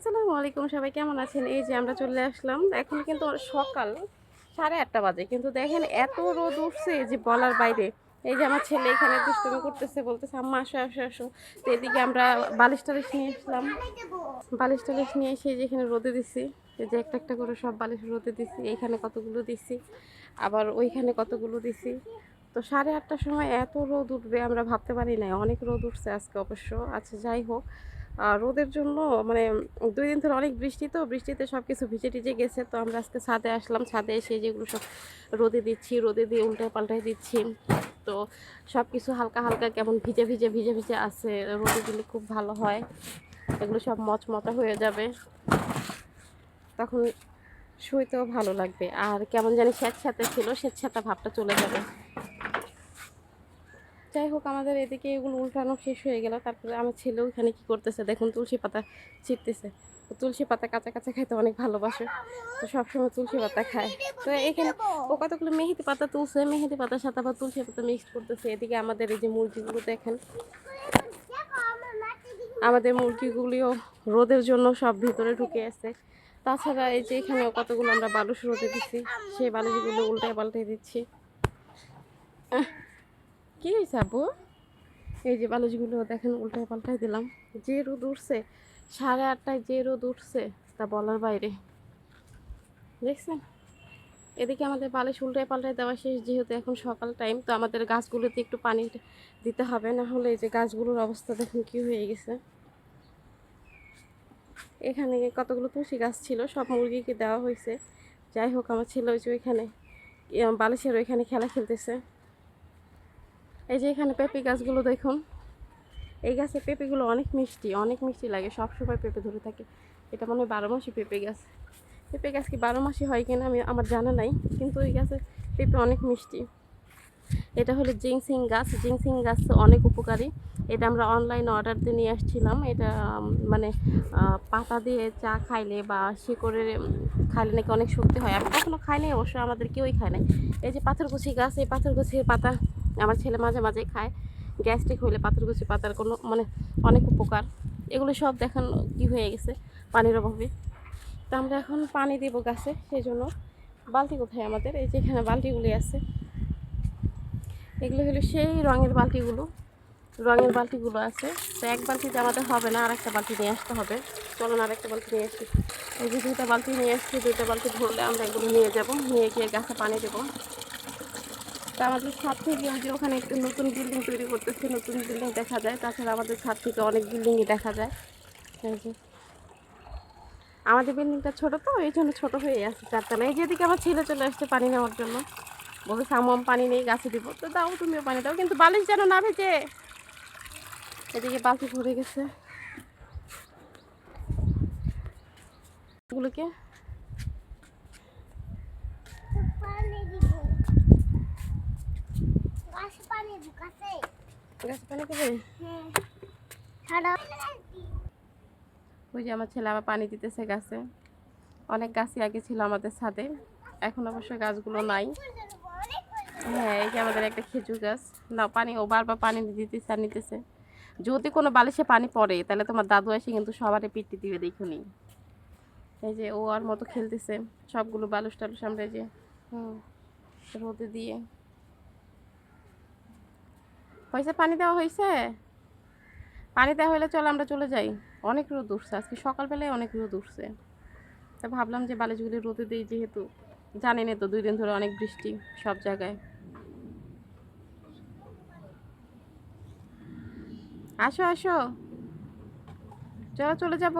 আসসালামু আলাইকুম, সবাই কেমন আছেন? এই যে আমরা চলে আসলাম। এখন কিন্তু সকাল, সাড়ে আটটা বাজে। কিন্তু দেখেন এত রোদ উঠছে যে বলার বাইরে। এই যে আমার ছেলে এখানে দুষ্টুমি করতেছে, বলতেছে, আম্মা, আসো আসো আসো। তো এদিকে আমরা বালিশ টালিশ নিয়ে আসলাম। বালিশ টালিশ নিয়ে এসে যে এখানে রোদে দিছি। যে একটা একটা করে সব বালিশ রোদে দিছি। এইখানে কতগুলো দিছি, আবার ওইখানে কতগুলো দিছি। তো সাড়ে আটটার সময় এত রোদ উঠবে, আমরা ভাবতে পারি না অনেক রোদ উঠছে আজকে অবশ্য। আচ্ছা যাই হোক। রোদের জন্য মানে দুই দিন ধরে অনেক বৃষ্টি তো, বৃষ্টিতে সব কিছু ভিজে টিজে গেছে। তো আমরা আজকে ছাদে আসলাম, ছাদে এসে যেগুলো সব রোদে দিচ্ছি, রোদে দিয়ে উল্টায় পাল্টায় দিচ্ছি। তো সব কিছু হালকা হালকা কেমন ভিজে ভিজে ভিজে ভিজে আছে। রোদে দিলে খুব ভালো হয়। এগুলো সব মচমচা হয়ে যাবে। তখন শুইতেও ভালো লাগবে। আর কেমন জানি স্যাঁতস্যাঁতে ছিল, স্যাঁতস্যাঁতা ভাবটা চলে যাবে। যাই হোক, আমাদের এদিকে এগুলো উল্টানো শেষ হয়ে গেল। তারপরে আমার ছেলেও এখানে কি করতেছে? দেখুন, তুলসী পাতা ছিটতেছে। তুলসী পাতা কাঁচা কাঁচা খাইতে অনেক ভালোবাসে। তো সবসময় তুলসী পাতা খায়। তো এখানে ও কতগুলো মেহেদি পাতা তুলছে? মেহেদি পাতার সাথে আবার তুলসী পাতা মিক্স করতেছে। এদিকে আমাদের এই যে মুরগিগুলো দেখেন। আমাদের মুরগিগুলিও রোদের জন্য সব ভিতরে ঢুকে আছে। তাছাড়া এই যে এখানে কতগুলো আমরা বালুস রোদে দিচ্ছি, সেই বালুসগুলো উল্টায় পাল্টে দিচ্ছি। কি হয়েছে আব্বু এই যে বালুসগুলো দেখেন, উল্টায় পাল্টায় দিলাম। যে রোদ উঠছে, সাড়ে আটটায় যে রোদ উঠছে, তা বলার বাইরে। দেখছেন? এদিকে আমাদের বালিশ উল্টায় পাল্টায় দেওয়া শেষ, যেহেতু এখন সকাল টাইম তো আমাদের গাছগুলোতে একটু পানি দিতে হবে। না হলে এই যে গাছগুলোর অবস্থা দেখুন কি হয়ে গেছে। এখানে কতগুলো তুলসী গাছ ছিল, সব মুরগিকে দেওয়া হয়েছে যাই হোক, আমার ছেলে ওই যে ওইখানে বালিশের ওইখানে খেলা খেলতেছে। এই যে এখানে পেঁপে গাছগুলো দেখুন। এই গাছের পেঁপেগুলো অনেক মিষ্টি অনেক মিষ্টি লাগে। সব সময় পেঁপে ধরে থাকে। এটা মনে হয় বারো মাসি পেঁপে গাছ। পেঁপে গাছ কি বারো মাসি হয় কিনা আমি আমার জানা নাই, কিন্তু ওই গাছে পেঁপে অনেক মিষ্টি। এটা হলো জিংসিং গাছ। জিংসিং গাছ অনেক উপকারী। এটা আমরা অনলাইনে অর্ডার দিয়ে নিয়ে আসছিলাম। এটা মানে পাতা দিয়ে চা খাইলে বা শিকড়ের খাইলে নাকি অনেক শক্তি হয়। আমি কখনো খাই নাই, অবশ্য আমাদের কেউই খায় নাই। এই যে পাথরকুচি গাছ, এই পাথরকুচির পাতা আমার ছেলে মাঝে মাঝে খায়। গ্যাস্ট্রিক হইলে পাথরকুচি পাতার কোনো মানে অনেক উপকার। এগুলো সব দেখান কি হয়ে গেছে পানির অভাবে। তো আমরা এখন পানি দেবো গাছে, সেই জন্য। বালতি কোথায় আমাদের? এই যে এখানে বালতিগুলি আছে। এগুলো হলো সেই রঙের বালতিগুলো। রঙের বালতিগুলো আছে। তো এক বালতিতে আমাদের হবে না আর একটা বালতি নিয়ে আসতে হবে। চলুন আর একটা বালতি নিয়ে আসি। এই যে দুইটা বালতি নিয়ে আসছি, দুইটা বালতি ভরলে আমরা এগুলো নিয়ে যাব। নিয়ে গিয়ে গাছে পানি দেবো। তা আমাদের ছাদ থেকে ওই যে ওখানে একটু নতুন বিল্ডিং তৈরি করতেছে, নতুন বিল্ডিং দেখা যায়। তাছাড়া আমাদের ছাদ থেকে অনেক বিল্ডিংই দেখা যায়। আমাদের বিল্ডিংটা ছোটো তো, এই জন্য ছোটো হয়ে আছে চারতলা। এই যেদিকে আমার ছেলে চলে আসছে পানি নেওয়ার জন্য। বলে সামাম পানি নেই, গাছে দিব। তো দাও, তুমিও পানি দাও। কিন্তু বালিশ যেন না ভেজে। এদিকে বালতি ভরে গেছে। গাছে পানি দেবে ওই যে আমার ছেলে আবার পানি দিতেছে গাছে। অনেক গাছই আগে ছিল আমাদের ছাদে। এখন অবশ্য গাছগুলো নাই। হ্যাঁ এই যে আমাদের একটা খেজুর গাছ। না পানি ও বারবার পানি দিতেছে আর নিতেছে। যদি কোনো বালিশে পানি পড়ে তাহলে তোমার দাদু এসে কিন্তু সবারই পিটি দিবে দেখুনি এই যে ও আর মতো খেলতেছে। সবগুলো বালুস টালুস আমরা যে হুম রোদে দিয়ে হয়েছে পানি দেওয়া হয়েছে? পানি দেওয়া হলে চল আমরা চলে যাই। অনেক রোদ উঠছে, আজকে সকালবেলায় অনেক রোদ উঠছে। তা ভাবলাম যে বালিশগুলি রোদে দিই, যেহেতু জানেনই তো দুই দিন ধরে অনেক বৃষ্টি সব জায়গায়। আসো আসো। চলো, চলে যাব।